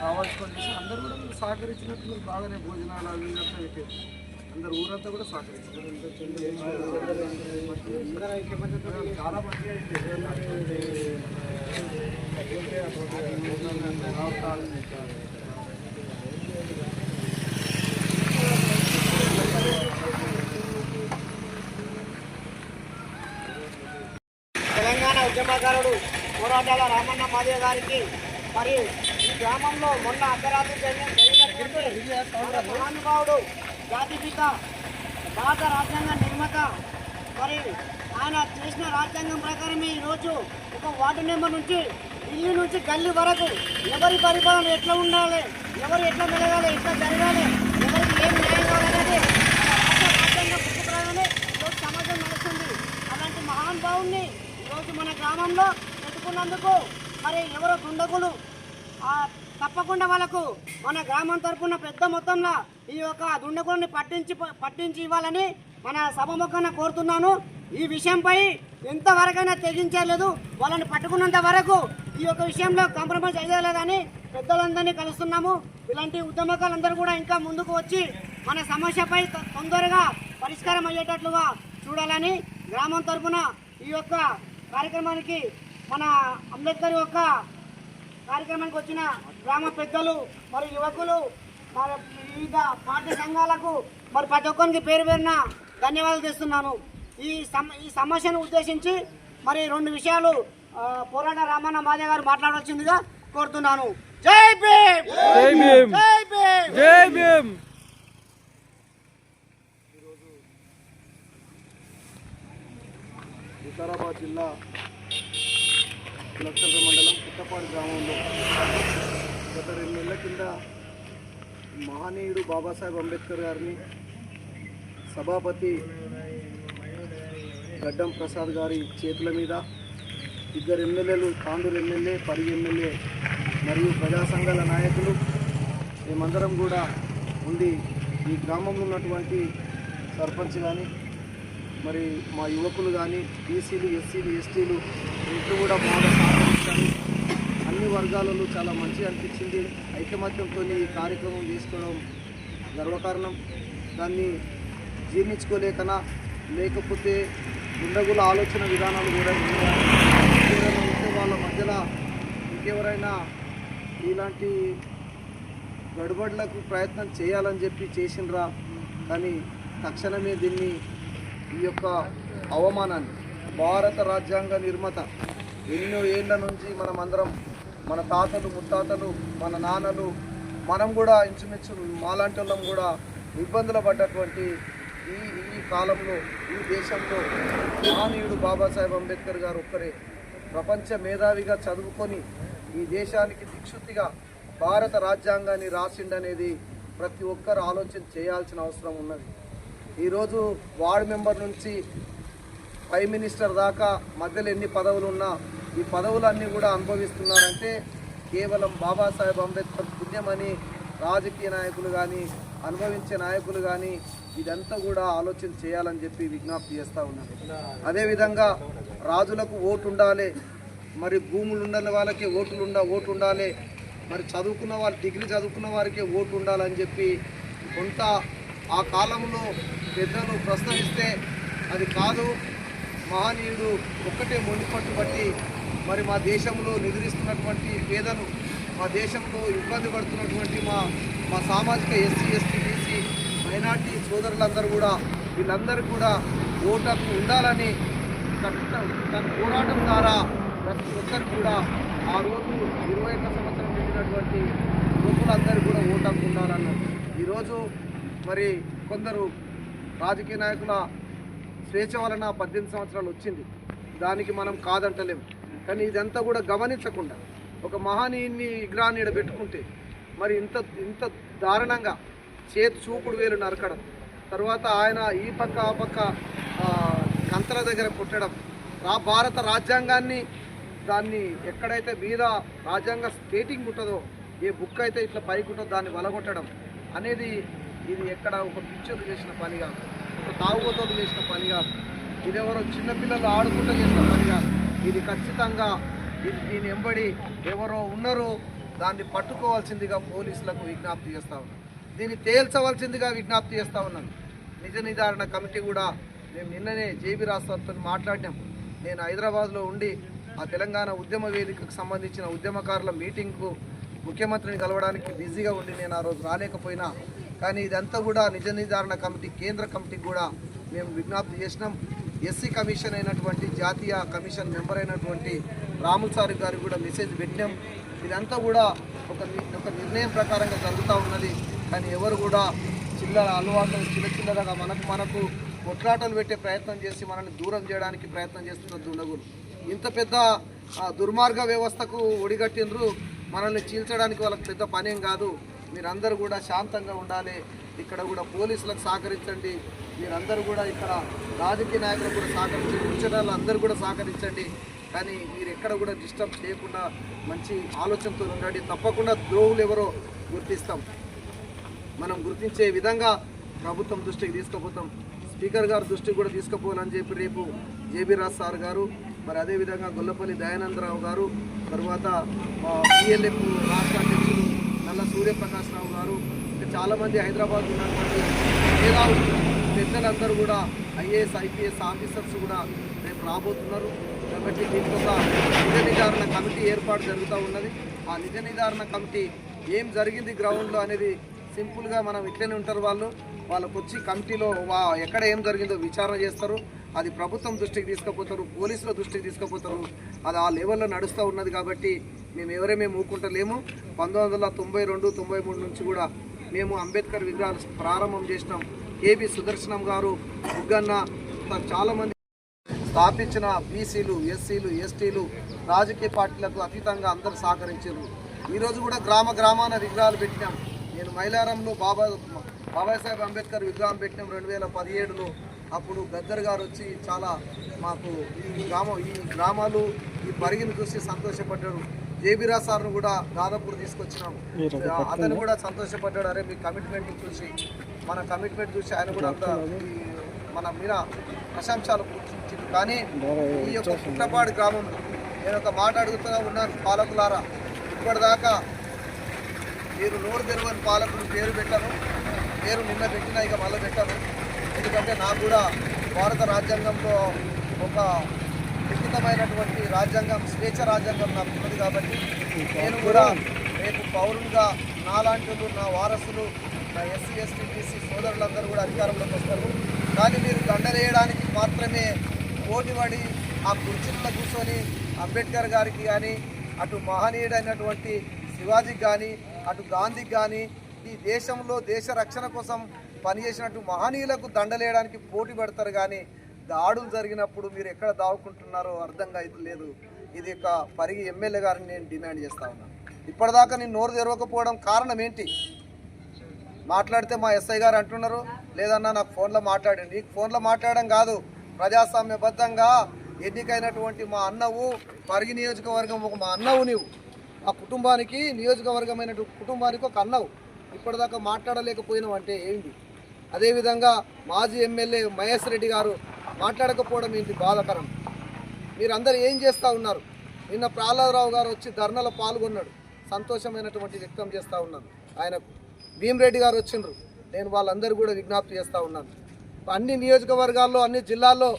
కావాల్సుకొని చేసి అందరూ కూడా మీరు సహకరించినట్టు మీరు బాగానే భోజనాలు అవి అయితే అందరు ఊరంతా కూడా సహకరించారు. ఇంత చిన్న చాలా మంచిగా తెలంగాణ ఉద్యమకారుడు పోరాటాల రామన్న మాదే గారికి మరి గ్రామంలో మొన్న అర్ధరాత్రి జరిగిన మహానుభావుడు జాతిపిత భారత రాజ్యాంగ నిర్మాత మరి ఆయన చేసిన రాజ్యాంగం ప్రకారమే ఈరోజు ఒక వార్డు నెంబర్ నుంచి ఢిల్లీ నుంచి గల్లీ వరకు ఎవరి పరిపాలన ఎట్లా ఉండాలి ఎవరు ఎట్లా మెలగాలి ఎట్లా జరగాలి ఎవరికి ఏం న్యాయం కావాలనేది మన రాష్ట్ర ఈరోజు సమాజం నడుస్తుంది. అలాంటి మహానుభావుణ్ణి ఈరోజు మన గ్రామంలో పెట్టుకున్నందుకు మరి ఎవరో దుండగులు తప్పకుండా వాళ్ళకు మన గ్రామం తరఫున పెద్ద మొత్తంలో ఈ యొక్క దుండగులని పట్టించి పట్టించి ఇవ్వాలని మన సభముఖాన కోరుతున్నాను. ఈ విషయంపై ఎంతవరకైనా తెగించలేదు. వాళ్ళని పట్టుకున్నంత వరకు ఈ యొక్క విషయంలో కాంప్రమైజ్ అయ్యలేదని పెద్దలందరినీ కలుస్తున్నాము. ఇలాంటి ఉద్యమకాలందరూ కూడా ఇంకా ముందుకు వచ్చి మన సమస్యపై తొ- తొందరగా పరిష్కారం అయ్యేటట్లుగా చూడాలని గ్రామం తరఫున ఈ యొక్క కార్యక్రమానికి మన అంబేద్కర్ యొక్క కార్యక్రమానికి వచ్చిన గ్రామ పెద్దలు మరి యువకులు మరి వివిధ పార్టీ సంఘాలకు మరి ప్రతి ఒక్కరికి పేరు పేరున ధన్యవాదాలు తెస్తున్నాను ఈ సమ ఈ సమస్యను ఉద్దేశించి మరి రెండు విషయాలు పోరాట రామన్న మాదే గారు మాట్లాడవలసిందిగా కోరుతున్నాను. జై భీమ్! జై భీమ్! జై భీమ్! జై భీమ్! వికారాబాద్ జిల్లా లక్షల మండలం పుట్టపాడు గ్రామంలో గత రెండు నెలల కింద మహనీయుడు బాబాసాహెబ్ అంబేద్కర్ గారిని సభాపతి గడ్డం ప్రసాద్ గారి చేతుల మీద ఇద్దరు ఎమ్మెల్యేలు తాండూరు ఎమ్మెల్యే పరి ఎమ్మెల్యే మరియు ప్రజా సంఘాల నాయకులు మేమందరం కూడా ఉండి ఈ గ్రామంలో ఉన్నటువంటి సర్పంచ్ కానీ మరి మా యువకులు కానీ బీసీలు ఎస్సీలు ఎస్టీలు ఇంట్లో కూడా బాగా అన్ని వర్గాలలో చాలా మంచిగా అనిపించింది. ఐకమత్యంతో ఈ కార్యక్రమం తీసుకోవడం గర్వకారణం. దాన్ని జీర్ణించుకోలేకనా లేకపోతే ఉండగుల ఆలోచన విధానాలు కూడా ఉంటే వాళ్ళ మధ్యలో ఇంకెవరైనా ఇలాంటి గడబడులకు ప్రయత్నం చేయాలని చెప్పి చేసినరా కానీ తక్షణమే దీన్ని ఈ యొక్క అవమానాన్ని భారత రాజ్యాంగ నిర్మాత ఎన్నో ఏళ్ళ నుంచి మనం అందరం మన తాతలు ముత్తాతలు మన నాన్నలు మనం కూడా ఇంచుమించు మాలాంటి వాళ్ళం కూడా ఇబ్బందులు పడ్డటువంటి ఈ ఈ కాలంలో ఈ దేశంలో మహనీయుడు బాబాసాహెబ్ అంబేద్కర్ గారు ఒక్కరే. ప్రపంచ మేధావిగా చదువుకొని ఈ దేశానికి దిక్షుతిగా భారత రాజ్యాంగాన్ని రాసిండనేది ప్రతి ఒక్కరు ఆలోచన చేయాల్సిన అవసరం ఉన్నది. ఈరోజు వార్డు మెంబర్ నుంచి ప్రైమ్ మినిస్టర్ దాకా మధ్యలో ఎన్ని పదవులు ఉన్నా ఈ పదవులన్నీ కూడా అనుభవిస్తున్నారంటే కేవలం బాబాసాహెబ్ అంబేద్కర్ పుణ్యమని రాజకీయ నాయకులు కానీ అనుభవించే నాయకులు కానీ ఇదంతా కూడా ఆలోచన చేయాలని చెప్పి విజ్ఞప్తి చేస్తూ ఉన్నారు అదేవిధంగా రాజులకు ఓటు ఉండాలి మరి భూములు ఉండాలి వాళ్ళకి ఓటులు ఉండ ఓటు ఉండాలి మరి చదువుకున్న వారు డిగ్రీ చదువుకున్న వారికి ఓటు ఉండాలని చెప్పి కొంత ఆ కాలంలో పెద్దలు ప్రస్తావిస్తే అది కాదు మహనీయుడు ఒక్కటే మొండి బట్టి మరి మా దేశంలో నిద్రిస్తున్నటువంటి పేదను మా దేశంలో ఇబ్బంది పడుతున్నటువంటి మా మా సామాజిక ఎస్సీ ఎస్టీ బీసీ మైనార్టీ సోదరులందరూ కూడా వీళ్ళందరూ కూడా ఓటు ఉండాలని తన పోరాటం ద్వారా ప్రతి ఒక్కరు కూడా ఆ రోజు ఇరవై ఒక్క సంవత్సరం నిండినటువంటి యువకులందరూ కూడా ఓటు ఉండాలన్నారు ఈరోజు మరి కొందరు రాజకీయ నాయకుల స్వేచ్ఛ వలన పద్దెనిమిది సంవత్సరాలు వచ్చింది. దానికి మనం కాదంటలేము కానీ ఇదంతా కూడా గమనించకుండా ఒక మహానీయుని విగ్రహాన్ని ఈడ పెట్టుకుంటే మరి ఇంత ఇంత దారుణంగా చేతి చూపుడు వేలు నరకడం తర్వాత ఆయన ఈ పక్క ఆ పక్క కంతల దగ్గర పుట్టడం ఆ భారత రాజ్యాంగాన్ని దాన్ని ఎక్కడైతే మీద రాజ్యాంగ స్కేటింగ్ ఉంటుందో ఏ బుక్ అయితే ఇట్లా పైకి ఉంటుందో దాన్ని వలగొట్టడం అనేది ఇది ఎక్కడ ఒక పిక్చర్ చేసిన పని కాదు ఒక తాగుబోతోడు చేసిన పని కాదు. ఇది ఎవరో చిన్నపిల్లలు ఆడుకుంటూ చేసిన పని కాదు. ఇది ఖచ్చితంగా ఇది దీని ఎంబడి ఎవరో ఉన్నారు దాన్ని పట్టుకోవాల్సిందిగా పోలీసులకు విజ్ఞప్తి చేస్తూ ఉన్నాను దీన్ని తేల్చవలసిందిగా విజ్ఞప్తి చేస్తా ఉన్నాను నిజ నిర్ధారణ కమిటీ కూడా మేము నిన్ననే జేబీ రాష్ట్రంతో మాట్లాడినాం. నేను హైదరాబాద్లో ఉండి ఆ తెలంగాణ ఉద్యమ వేదికకు సంబంధించిన ఉద్యమకారుల మీటింగ్కు ముఖ్యమంత్రిని కలవడానికి బిజీగా ఉండి నేను ఆ రోజు రాలేకపోయినా కానీ ఇదంతా కూడా నిజ నిర్ధారణ కమిటీ కేంద్ర కమిటీకి కూడా మేము విజ్ఞప్తి చేసినాం. ఎస్సీ కమిషన్ అయినటువంటి జాతీయ కమిషన్ మెంబర్ అయినటువంటి రాముల్ సార్ గారికి కూడా మెసేజ్ పెట్టినాం. ఇదంతా కూడా ఒక ని- ఒక నిర్ణయం ప్రకారంగా జరుగుతూ ఉన్నది. కానీ ఎవరు కూడా చిల్లర అలవాట్లు చిన్న చిల్లరగా మనకు మనకు కొట్లాటలు పెట్టే ప్రయత్నం చేసి మనల్ని దూరం చేయడానికి ప్రయత్నం చేస్తున్న దుండగులు ఇంత పెద్ద ఆ, దుర్మార్గ వ్యవస్థకు ఒడిగట్టిండ్రు. మనల్ని చీల్చడానికి వాళ్ళకి పెద్ద పనేం కాదు. మీరందరూ కూడా శాంతంగా ఉండాలి. ఇక్కడ కూడా పోలీసులకు సహకరించండి. మీరందరూ కూడా ఇక్కడ రాజకీయ నాయకులు కూడా సహకరించండి ముచ్చటాలు అందరూ కూడా సహకరించండి. కానీ మీరు ఎక్కడ కూడా డిస్టర్బ్ చేయకుండా మంచి ఆలోచనతో ఉండండి. తప్పకుండా ద్రోహులు ఎవరో గుర్తిస్తాం. మనం గుర్తించే విధంగా ప్రభుత్వం దృష్టికి తీసుకుపోతాం. స్పీకర్ గారు దృష్టికి కూడా తీసుకుపోవాలని చెప్పి రేపు జేబీ రాజ్ సార్ గారు మరి అదేవిధంగా గొల్లపల్లి దయానందరావు గారు తర్వాత పిఎల్ఎఫ్ రాష్ట్ర అధ్యక్షుడు నల్ల సూర్యప్రకాష్ రావు గారు ఇంకా చాలామంది హైదరాబాద్ ఉన్నటువంటి మేధావులు పెద్దలందరూ కూడా ఐఏఎస్ ఐపీఎస్ ఆఫీసర్స్ కూడా రేపు రాబోతున్నారు. కాబట్టి దీనికి ఒక నిజ నిర్ధారణ కమిటీ ఏర్పాటు జరుగుతూ ఉన్నది. ఆ నిజ నిర్ధారణ కమిటీ ఏం జరిగింది గ్రౌండ్లో అనేది సింపుల్గా మనం ఇట్లనే ఉంటారు వాళ్ళు. వాళ్ళకు వచ్చి కమిటీలో వా ఎక్కడ ఏం జరిగిందో విచారణ చేస్తారు. అది ప్రభుత్వం దృష్టికి తీసుకుపోతారు పోలీసుల దృష్టికి తీసుకుపోతారు. అది ఆ లెవెల్లో నడుస్తూ ఉన్నది కాబట్టి మేము ఎవరే మేము ఊకుంటలేము పంతొమ్మిది వందల తొంభై రెండు తొంభై మూడు నుంచి కూడా మేము అంబేద్కర్ విగ్రహాలు ప్రారంభం చేసినాం. కేబి సుదర్శనం గారు ఉగ్గన్న చాలామంది స్థాపించిన బీసీలు ఎస్సీలు ఎస్టీలు రాజకీయ పార్టీలకు అతీతంగా అందరూ సహకరించారు. ఈరోజు కూడా గ్రామ గ్రామాన విగ్రహాలు పెట్టినాం. నేను మైలారంలో బాబా బాబాసాహెబ్ అంబేద్కర్ విగ్రహం పెట్టినాం రెండు వేల పదిహేడులో. అప్పుడు గద్దర్ గారు వచ్చి చాలా మాకు ఈ గ్రామం ఈ గ్రామాలు ఈ పరిగిని చూసి సంతోషపడ్డాడు జేబీరా సార్ను కూడా దాదాపూర్ తీసుకొచ్చినాం. అతను కూడా సంతోషపడ్డాడు. అరే మీ కమిట్మెంట్ చూసి మన కమిట్మెంట్ చూసి ఆయన కూడా అంత మన మీద ప్రశంసలు కూర్చుంచింది కానీ ఈ యొక్క పుట్టపాడు గ్రామం నేను ఒక మాట అడుగుతూనే ఉన్నాను పాలకులారా. ఇప్పటిదాకా మీరు నోరు తెరవని పాలకులు పేరు పెట్టాను పేరు నిన్న పెట్టినా ఇక మళ్ళీ పెట్టాను ఎందుకంటే నాకు కూడా భారత రాజ్యాంగంలో ఒక లిఖితమైనటువంటి రాజ్యాంగం స్వేచ్ఛ రాజ్యాంగం నాకు ఉన్నది కాబట్టి నేను కూడా రేపు పౌరులుగా నాలాంటి నా వారసులు నా ఎస్సీ ఎస్టీ బీసీ సోదరులందరూ కూడా అధికారంలోకి వస్తారు. కానీ మీరు దండలేయడానికి మాత్రమే పోటీపడి ఆ కుర్చీల్లో కూర్చొని అంబేద్కర్ గారికి కానీ అటు మహనీయుడైనటువంటి శివాజీకి కానీ అటు గాంధీకి కానీ ఈ దేశంలో దేశ రక్షణ కోసం పనిచేసినట్టు మహనీయులకు దండలేయడానికి పోటీ పెడతారు. కానీ దాడులు జరిగినప్పుడు మీరు ఎక్కడ దావుకుంటున్నారో అర్థంగా అయితే లేదు. ఇది ఒక పరిగి ఎమ్మెల్యే గారిని నేను డిమాండ్ చేస్తా ఉన్నాను ఇప్పటిదాకా నేను నోరు తెరవకపోవడం కారణం ఏంటి? మాట్లాడితే మా ఎస్ఐ గారు అంటున్నారు. లేదన్నా నాకు ఫోన్లో మాట్లాడండి. నీకు ఫోన్లో మాట్లాడడం కాదు. ప్రజాస్వామ్యబద్ధంగా ఎన్నికైనటువంటి మా అన్నవు పరిగి నియోజకవర్గం ఒక మా అన్నవు నీవు. ఆ కుటుంబానికి నియోజకవర్గమైన కుటుంబానికి ఒక అన్నవు. ఇప్పటిదాకా మాట్లాడలేకపోయినావు అంటే ఏంటి అదేవిధంగా మాజీ ఎమ్మెల్యే మహేష్ రెడ్డి గారు మాట్లాడకపోవడం ఏంటి బాధకరం? మీరందరూ ఏం చేస్తూ ఉన్నారు? నిన్న ప్రహ్లాదరావు గారు వచ్చి ధర్నలో పాల్గొన్నాడు. సంతోషమైనటువంటి వ్యక్తం చేస్తూ ఉన్నాను ఆయనకు. భీమరెడ్డి గారు వచ్చిండ్రు. నేను వాళ్ళందరూ కూడా విజ్ఞప్తి చేస్తూ ఉన్నాను. అన్ని నియోజకవర్గాల్లో అన్ని జిల్లాల్లో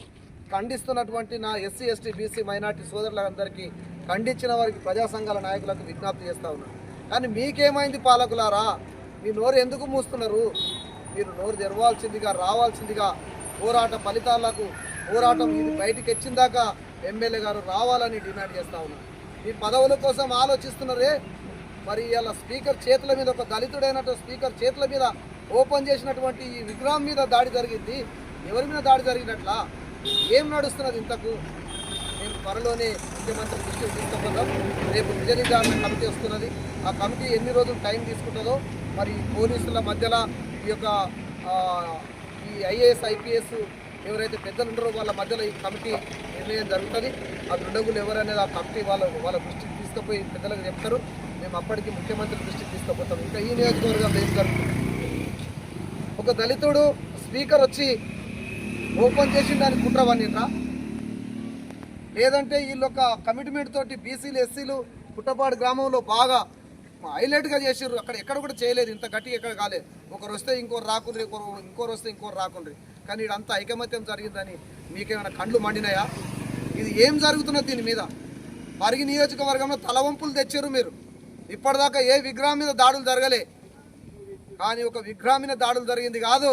ఖండిస్తున్నటువంటి నా ఎస్సీ ఎస్టీ బీసీ మైనార్టీ సోదరులందరికీ ఖండించిన వారికి ప్రజా సంఘాల నాయకులకు విజ్ఞప్తి చేస్తూ ఉన్నాను కానీ మీకేమైంది పాలకులారా? మీ నోరు ఎందుకు మూస్తున్నారు? మీరు నోరు తెరవాల్సిందిగా రావాల్సిందిగా పోరాట ఫలితాలకు పోరాటం ఇది బయటికి వచ్చిందాకా ఎమ్మెల్యే గారు రావాలని డిమాండ్ చేస్తూ ఉన్నాను మీ పదవుల కోసం ఆలోచిస్తున్నారే? మరి ఇలా స్పీకర్ చేతుల మీద ఒక దళితుడైనటువంటి స్పీకర్ చేతుల మీద ఓపెన్ చేసినటువంటి ఈ విగ్రహం మీద దాడి జరిగింది. ఎవరి మీద దాడి జరిగినట్లా? ఏం నడుస్తున్నది ఇంతకు? మేము త్వరలోనే ముఖ్యమంత్రి దృష్టికి తీసుకుపోతాం రేపు నిజ కమిటీ వస్తున్నది. ఆ కమిటీ ఎన్ని రోజులు టైం తీసుకుంటుందో మరి పోలీసుల మధ్యలో ఈ యొక్క ఈ ఐఏఎస్ ఐపీఎస్ ఎవరైతే పెద్దలు ఉంటారో వాళ్ళ మధ్యలో ఈ కమిటీ నిర్ణయం జరుగుతుంది. ఆ దుండగులు ఎవరనేది ఆ కమిటీ వాళ్ళ వాళ్ళ దృష్టికి తీసుకుపోయి పెద్దలకు చెప్తారు. మేము అప్పటికి ముఖ్యమంత్రి దృష్టికి తీసుకుపోతాం. ఇంకా ఈ నియోజకవర్గం ఏం జరుగుతుంది? ఒక దళితుడు స్పీకర్ వచ్చి ఓపెన్ చేసి దాన్ని కుట్రవన్నీరా లేదంటే వీళ్ళు ఒక కమిట్మెంట్ తోటి బీసీలు ఎస్సీలు పుట్టపాడు గ్రామంలో బాగా హైలైట్గా చేసారు అక్కడ ఎక్కడ కూడా చేయలేదు. ఇంత గట్టిగా ఎక్కడ కాలేదు. ఒకరు వస్తే ఇంకోరు రాకుండ్రి ఇంకోరు ఇంకోరు వస్తే ఇంకోరు రాకుండ్రి. కానీ ఇదంతా ఐకమత్యం జరిగిందని మీకేమైనా కండ్లు మండినాయా? ఇది ఏం జరుగుతున్నది దీని మీద? పరిగి నియోజకవర్గంలో తలవంపులు తెచ్చారు మీరు. ఇప్పటిదాకా ఏ విగ్రహం మీద దాడులు జరగలే. కానీ ఒక విగ్రహం మీద దాడులు జరిగింది కాదు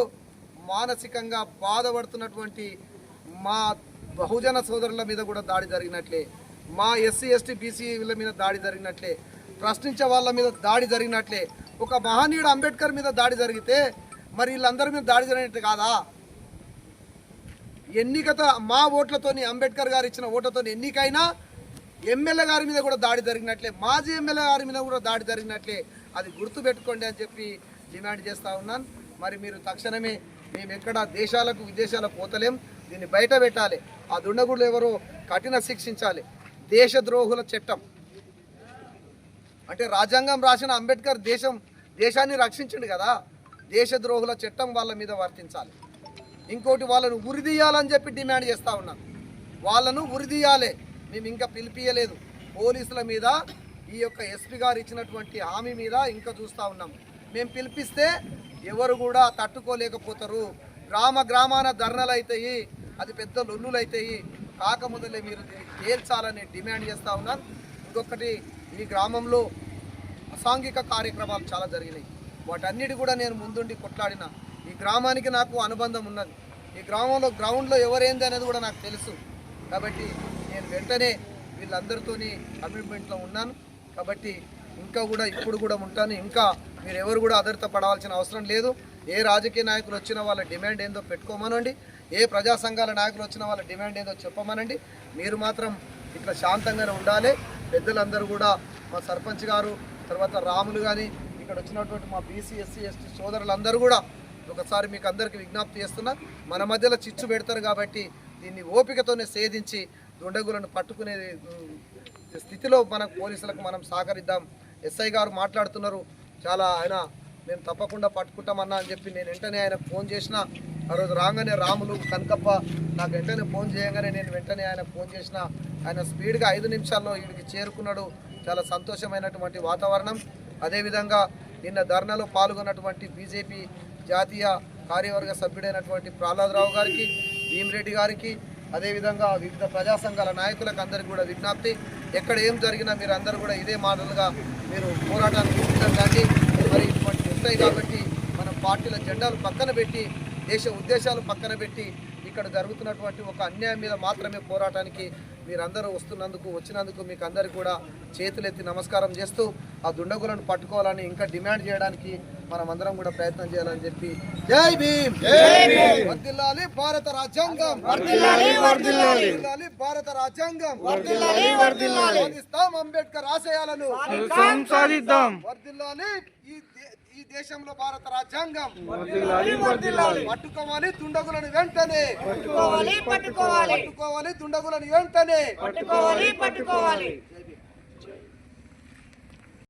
మానసికంగా బాధపడుతున్నటువంటి మా బహుజన సోదరుల మీద కూడా దాడి జరిగినట్లే. మా ఎస్సీ ఎస్టీ బీసీల మీద దాడి జరిగినట్లే. ప్రశ్నించే వాళ్ళ మీద దాడి జరిగినట్లే. ఒక మహనీయుడు అంబేద్కర్ మీద దాడి జరిగితే మరి వీళ్ళందరి మీద దాడి జరిగినట్టు కాదా? ఎన్నికతో మా ఓట్లతోని అంబేద్కర్ గారు ఇచ్చిన ఓట్లతోని ఎన్నికైనా ఎమ్మెల్యే గారి మీద కూడా దాడి జరిగినట్లే మాజీ ఎమ్మెల్యే గారి మీద కూడా దాడి జరిగినట్లే అది గుర్తు పెట్టుకోండి అని చెప్పి డిమాండ్ చేస్తూ ఉన్నాను మరి మీరు తక్షణమే మేము ఎక్కడ దేశాలకు విదేశాలకు పోతలేం. దీన్ని బయట పెట్టాలి. ఆ దుండగుడు ఎవరో కఠిన శిక్షించాలి. దేశద్రోహుల చట్టం. అంటే రాజ్యాంగం రాసిన అంబేద్కర్ దేశం దేశాన్ని రక్షించండు కదా. దేశద్రోహుల చట్టం వాళ్ళ మీద వర్తించాలి. ఇంకోటి వాళ్ళను ఉరిదీయాలని చెప్పి డిమాండ్ చేస్తూ ఉన్నాను వాళ్ళను ఉరిదీయాలి. మేము ఇంకా పిలిపియలేదు. పోలీసుల మీద ఈ యొక్క ఎస్పీ గారు ఇచ్చినటువంటి హామీ మీద ఇంకా చూస్తూ ఉన్నాం. మేము పిలిపిస్తే ఎవరు కూడా తట్టుకోలేకపోతారు. గ్రామ గ్రామాన ధర్నలు అవుతాయి అది పెద్ద లొల్లులు అవుతాయి కాకముదలే మీరు తేల్చాలని డిమాండ్ చేస్తూ ఉన్నాను ఇంకొకటి ఈ గ్రామంలో అసాంఘిక కార్యక్రమాలు చాలా జరిగినాయి. వాటన్నిటి కూడా నేను ముందుండి కొట్లాడిన. ఈ గ్రామానికి నాకు అనుబంధం ఉన్నది. ఈ గ్రామంలో గ్రౌండ్లో ఎవరేంది అనేది కూడా నాకు తెలుసు. కాబట్టి నేను వెంటనే వీళ్ళందరితోని కమిట్మెంట్లో ఉన్నాను. కాబట్టి ఇంకా కూడా ఇప్పుడు కూడా ఉంటాను. ఇంకా మీరు ఎవరు కూడా అదర్త పడవలసిన అవసరం లేదు. ఏ రాజకీయ నాయకులు వచ్చిన వాళ్ళ డిమాండ్ ఏందో పెట్టుకోమనండి. ఏ ప్రజా సంఘాల నాయకులు వచ్చిన వాళ్ళ డిమాండ్ ఏందో చెప్పమనండి. మీరు మాత్రం ఇట్లా శాంతంగానే ఉండాలి. పెద్దలందరూ కూడా మా సర్పంచ్ గారు తర్వాత రాములు కానీ ఇక్కడ వచ్చినటువంటి మా బీసీ ఎస్సీ ఎస్టీ సోదరులందరూ కూడా ఒకసారి మీకు అందరికీ విజ్ఞప్తి చేస్తున్నా. మన మధ్యలో చిచ్చు పెడతారు కాబట్టి దీన్ని ఓపికతోనే సేధించి దుండగులను పట్టుకునే స్థితిలో మన పోలీసులకు మనం సహకరిద్దాం. ఎస్ఐ గారు మాట్లాడుతున్నారు. చాలా ఆయన మేము తప్పకుండా పట్టుకుంటామన్నా అని చెప్పి నేను వెంటనే ఆయన ఫోన్ చేసిన. ఆ రోజు రాగానే రాములు కనకప్ప నాకు వెంటనే ఫోన్ చేయగానే నేను వెంటనే ఆయన ఫోన్ చేసిన. ఆయన స్పీడ్గా ఐదు నిమిషాల్లో వీడికి చేరుకున్నాడు. చాలా సంతోషమైనటువంటి వాతావరణం. అదేవిధంగా నిన్న ధర్నాలో పాల్గొన్నటువంటి బీజేపీ జాతీయ కార్యవర్గ సభ్యుడైనటువంటి ప్రహ్లాదరావు గారికి భీమిరెడ్డి గారికి అదేవిధంగా వివిధ ప్రజా సంఘాల నాయకులకు అందరికీ కూడా విజ్ఞప్తి. ఎక్కడ ఏం జరిగినా మీరు అందరూ కూడా ఇదే మాటలుగా మీరు పోరాటానికి కానీ మరి ఇటువంటి ఉంటాయి కాబట్టి మనం పార్టీల జెండాలు పక్కన పెట్టి దేశ ఉద్దేశాలు పక్కన పెట్టి ఇక్కడ జరుగుతున్నటువంటి ఒక అన్యాయం మీద మాత్రమే పోరాటానికి మీరందరూ వస్తున్నందుకు వచ్చినందుకు మీకు అందరికీ కూడా చేతులెత్తి నమస్కారం చేస్తూ ఆ దుండగులను పట్టుకోవాలని ఇంకా డిమాండ్ చేయడానికి మనం అందరం కూడా ప్రయత్నం చేయాలని చెప్పి జై భీమ్! వర్ధిల్లాలి భారత రాజ్యాంగం! వర్ధిల్లాలి భారత రాజ్యాంగం! సాధిస్తాం అంబేద్కర్ ఆశయాలను సాధిద్దాం వర్ధిల్లాలి ఈ ఈ దేశంలో భారత రాజ్యాంగం! పట్టుకోవాలి దుండగులను వెంటనే! పట్టుకోవాలి పట్టుకోవాలి! పట్టుకోవాలి దుండగులను వెంటనే! పట్టుకోవాలి పట్టుకోవాలి!